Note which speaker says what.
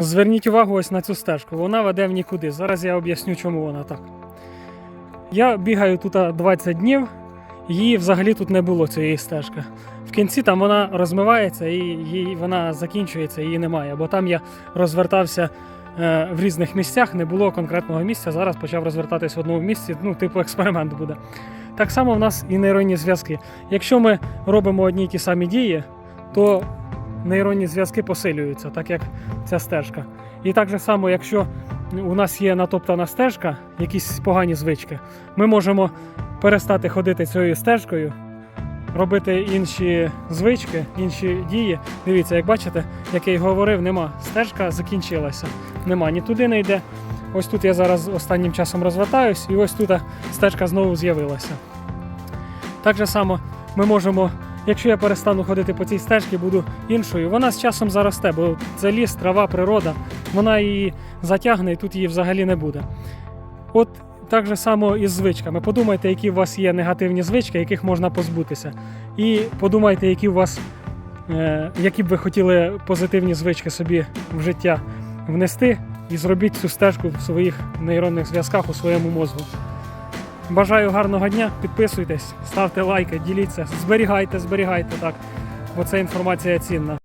Speaker 1: Зверніть увагу ось на цю стежку. Вона веде в нікуди. Зараз я об'ясню, чому вона так. Я бігаю тут 20 днів, її взагалі тут не було цієї стежки. В кінці там вона розмивається і їй, вона закінчується, її немає. Бо там я розвертався е, в різних місцях, не було конкретного місця. Зараз почав розвертатись в одному місці, ну, типу експеримент буде. Так само в нас і нейронні зв'язки. Якщо ми робимо одні й ті самі дії, то нейронні зв'язки посилюються, так як ця стежка. І так же само, якщо у нас є натоптана стежка, якісь погані звички, ми можемо перестати ходити цією стежкою, робити інші звички, інші дії. Дивіться, як бачите, як я й говорив, нема. Стежка закінчилася. Нема, ні туди не йде. Ось тут я зараз останнім часом розвертаюсь, і ось тут стежка знову з'явилася. Так же само ми можемо, якщо я перестану ходити по цій стежці, буду іншою, вона з часом заросте, бо це ліс, трава, природа, вона її затягне і тут її взагалі не буде. От так же само і з звичками. Подумайте, які у вас є негативні звички, яких можна позбутися. І подумайте, які у вас, е, які б ви хотіли позитивні звички собі в життя внести, і зробіть цю стежку в своїх нейронних зв'язках у своєму мозку. Бажаю гарного дня, підписуйтесь, ставте лайки, діліться, зберігайте, зберігайте так, бо це інформація цінна.